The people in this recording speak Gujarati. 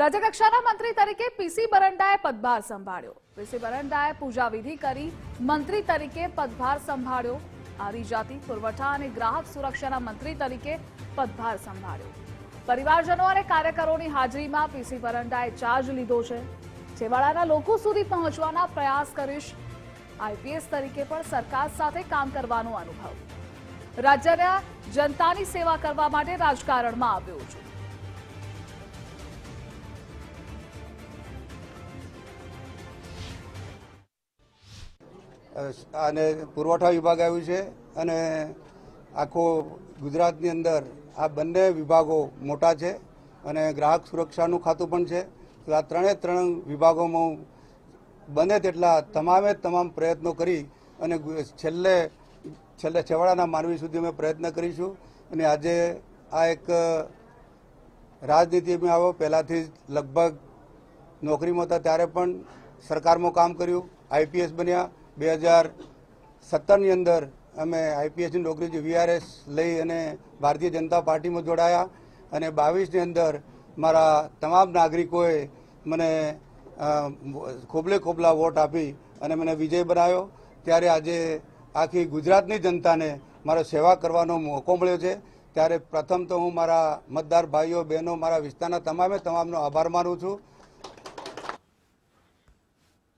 રાજ્યકક્ષાના મંત્રી તરીકે પીસી બરંડાએ પદભાર સંભાળ્યો. પીસી બરંડાએ પૂજા વિધિ કરી મંત્રી તરીકે પદભાર સંભાળ્યો. આદિજાતિ પુરવઠા અને ગ્રાહક સુરક્ષાના મંત્રી તરીકે પદભાર સંભાળ્યો. પરિવારજનો અને કાર્યકરોની હાજરીમાં પીસી બરંડાએ ચાર્જ લીધો છે. છેવાડાના લોકો સુધી પહોંચવાના પ્રયાસ કરીશ. આઈપીએસ તરીકે પણ સરકાર સાથે કામ કરવાનો અનુભવ. રાજ્યના જનતાની સેવા કરવા માટે રાજકારણમાં આવ્યો છું. અને પુરવઠા વિભાગ આવ્યું છે અને આખો ગુજરાતની અંદર આ બંને વિભાગો મોટા છે અને ગ્રાહક સુરક્ષાનું ખાતું પણ છે. તો આ ત્રણે ત્રણ વિભાગોમાં બને તેટલા તમામે તમામ પ્રયત્નો કરી અને છેલ્લે છેલ્લે છેવાડાના માનવી સુધી અમે પ્રયત્ન કરીશું. અને આજે આ એક રાજનીતિમાં આવ્યો પહેલાંથી લગભગ નોકરીમાં હતા ત્યારે પણ સરકારમાં કામ કર્યું, આઈપીએસ બન્યા બે હજાર સત્તરની અંદર અમે આઈપીએસની નોકરી જે વીઆરએસ લઈ અને ભારતીય જનતા પાર્ટીમાં જોડાયા અને બાવીસની અંદર મારા તમામ નાગરિકોએ મને ખોબલે ખોબલા વોટ આપી અને મને વિજય બનાવ્યો. ત્યારે આજે આખી ગુજરાતની જનતાને મારો સેવા કરવાનો મોકો મળ્યો છે. ત્યારે પ્રથમ તો હું મારા મતદાર ભાઈઓ, બહેનો, મારા વિસ્તારના તમામે તમામનો આભાર માનું છું.